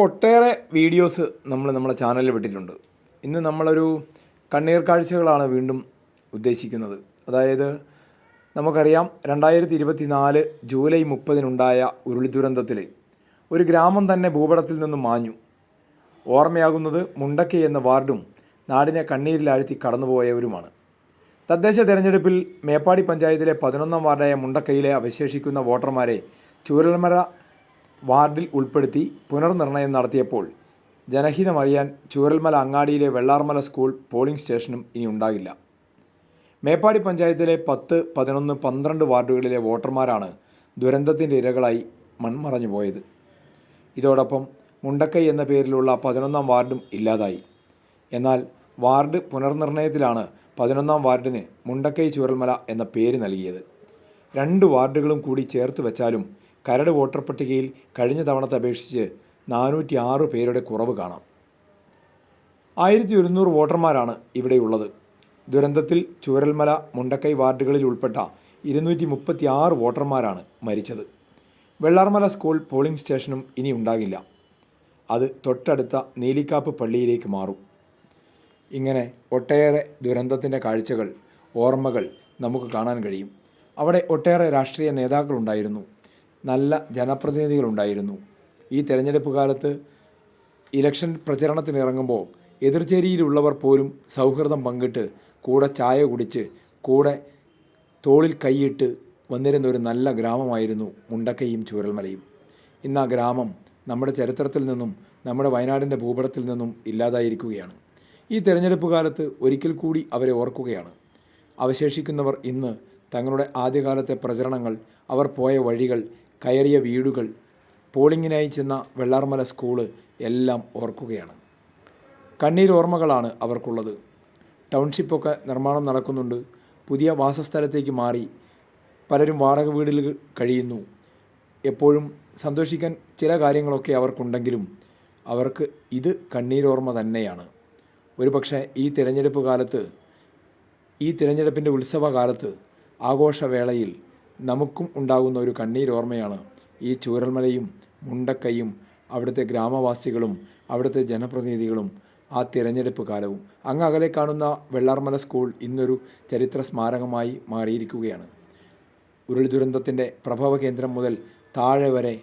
അപ്പോൾ ഒട്ടേറെ വീഡിയോസ് നമ്മൾ നമ്മുടെ ചാനലിൽ വിട്ടിട്ടുണ്ട്. ഇന്ന് നമ്മളൊരു കണ്ണീർ കാഴ്ചകളാണ് വീണ്ടും ഉദ്ദേശിക്കുന്നത്. അതായത് നമുക്കറിയാം രണ്ടായിരത്തി ഇരുപത്തി നാല് ജൂലൈ മുപ്പതിനുണ്ടായ ഉരുളി ദുരന്തത്തിൽ ഒരു ഗ്രാമം തന്നെ ഭൂപടത്തിൽ നിന്നും മാഞ്ഞു. ഓർമ്മയാകുന്നത് മുണ്ടക്കി എന്ന വാർഡും നാടിനെ കണ്ണീരിലാഴ്ത്തി കടന്നുപോയവരുമാണ്. തദ്ദേശ തെരഞ്ഞെടുപ്പിൽ മേപ്പാടി പഞ്ചായത്തിലെ പതിനൊന്നാം വാർഡായ മുണ്ടക്കയിലെ അവശേഷിക്കുന്ന വോട്ടർമാരെ ചൂരൽമല വാർഡിൽ ഉൾപ്പെടുത്തി പുനർനിർണയം നടത്തിയപ്പോൾ ജനഹിതമറിയാൻ ചൂരൽമല അങ്ങാടിയിലെ വെള്ളാർമല സ്കൂൾ പോളിംഗ് സ്റ്റേഷനും ഇനി ഉണ്ടാകില്ല. മേപ്പാടി പഞ്ചായത്തിലെ പത്ത് പതിനൊന്ന് പന്ത്രണ്ട് വാർഡുകളിലെ വോട്ടർമാരാണ് ദുരന്തത്തിന്റെ ഇരകളായി മൺമറഞ്ഞു പോയത്. ഇതോടൊപ്പം മുണ്ടക്കൈ എന്ന പേരിലുള്ള പതിനൊന്നാം വാർഡും ഇല്ലാതായി. എന്നാൽ വാർഡ് പുനർനിർണയത്തിലാണ് പതിനൊന്നാം വാർഡിന് മുണ്ടക്കൈ ചൂരൽമല എന്ന പേര് നൽകിയത്. രണ്ട് വാർഡുകളും കൂടി ചേർത്ത് വെച്ചാലും കരട് വോട്ടർ പട്ടികയിൽ കഴിഞ്ഞ തവണത്തെ അപേക്ഷിച്ച് നാനൂറ്റി ആറ് പേരുടെ കുറവ് കാണാം. ആയിരത്തി ഒരുന്നൂറ് വോട്ടർമാരാണ് ഇവിടെയുള്ളത്. ദുരന്തത്തിൽ ചൂരൽമല മുണ്ടക്കൈ വാർഡുകളിൽ ഉൾപ്പെട്ട ഇരുന്നൂറ്റി മുപ്പത്തി ആറ് വോട്ടർമാരാണ് മരിച്ചത്. വെള്ളാർമല സ്കൂൾ പോളിംഗ് സ്റ്റേഷനും ഇനി ഉണ്ടാകില്ല. അത് തൊട്ടടുത്ത നീലിക്കാപ്പ് പള്ളിയിലേക്ക് മാറും. ഇങ്ങനെ ഒട്ടേറെ ദുരന്തത്തിന്റെ കാഴ്ചകൾ ഓർമ്മകൾ നമുക്ക് കാണാൻ കഴിയും. അവിടെ ഒട്ടേറെ രാഷ്ട്രീയ നേതാക്കളുണ്ടായിരുന്നു നല്ല ജനപ്രതിനിധികളുണ്ടായിരുന്നു. ഈ തെരഞ്ഞെടുപ്പ് കാലത്ത് ഇലക്ഷൻ പ്രചരണത്തിനിറങ്ങുമ്പോൾ എതിർചേരിയിലുള്ളവർ പോലും സൗഹൃദം പങ്കിട്ട് കൂടെ ചായ കുടിച്ച് കൂടെ തോളിൽ കൈയിട്ട് വന്നിരുന്ന ഒരു നല്ല ഗ്രാമമായിരുന്നു മുണ്ടക്കയും ചൂരൽമലയും. ഇന്ന് ആ ഗ്രാമം നമ്മുടെ ചരിത്രത്തിൽ നിന്നും നമ്മുടെ വയനാടിന്റെ ഭൂപടത്തിൽ നിന്നും ഇല്ലാതായിരിക്കുകയാണ്. ഈ തെരഞ്ഞെടുപ്പ് കാലത്ത് ഒരിക്കൽ കൂടി അവരെ ഓർക്കുകയാണ്. അവശേഷിക്കുന്നവർ ഇന്ന് തങ്ങളുടെ ആദ്യകാലത്തെ പ്രചരണങ്ങൾ അവർ പോയ വഴികൾ കയറിയ വീടുകൾ പോളിങ്ങിനായി ചെന്ന വെള്ളാർമല സ്കൂൾ എല്ലാം ഓർക്കുകയാണ്. കണ്ണീരോർമ്മകളാണ് അവർക്കുള്ളത്. ടൗൺഷിപ്പൊക്കെ നിർമ്മാണം നടക്കുന്നുണ്ട്. പുതിയ വാസസ്ഥലത്തേക്ക് മാറി. പലരും വാടക വീടിൽ കഴിയുന്നു. എപ്പോഴും സന്തോഷിക്കാൻ ചില കാര്യങ്ങളൊക്കെ അവർക്കുണ്ടെങ്കിലും അവർക്ക് ഇത് കണ്ണീരോർമ്മ തന്നെയാണ്. ഒരുപക്ഷെ ഈ തിരഞ്ഞെടുപ്പ് കാലത്ത് ഈ തിരഞ്ഞെടുപ്പിന്റെ ഉത്സവകാലത്ത് ആഘോഷവേളയിൽ നമുക്കും ഉണ്ടാകുന്ന ഒരു കണ്ണീരോർമ്മയാണ് ഈ ചൂരൽമലയും മുണ്ടക്കയും അവിടുത്തെ ഗ്രാമവാസികളും അവിടുത്തെ ജനപ്രതിനിധികളും ആ തിരഞ്ഞെടുപ്പ് കാലവും. അങ്ങ് അകലെ കാണുന്ന വെള്ളാർമല സ്കൂൾ ഇന്നൊരു ചരിത്ര സ്മാരകമായി മാറിയിരിക്കുകയാണ്. ഉരുൾ ദുരന്തത്തിന്റെ പ്രഭവ കേന്ദ്രം മുതൽ താഴെ വരെ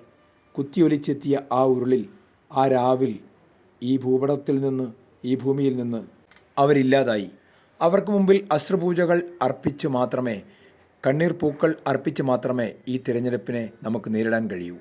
കുത്തിയൊലിച്ചെത്തിയ ആ ഉരുളിൽ ആ രാവിൽ ഈ ഭൂപടത്തിൽ നിന്ന് ഈ ഭൂമിയിൽ നിന്ന് അവരില്ലാതായി. അവർക്ക് മുമ്പിൽ അശ്രുപൂജകൾ അർപ്പിച്ചു മാത്രമേ കണ്ണീർ പൂക്കൾ അർപ്പിച്ച് മാത്രമേ ഈ തിരഞ്ഞെടുപ്പിനെ നമുക്ക് നേരിടാൻ കഴിയൂ.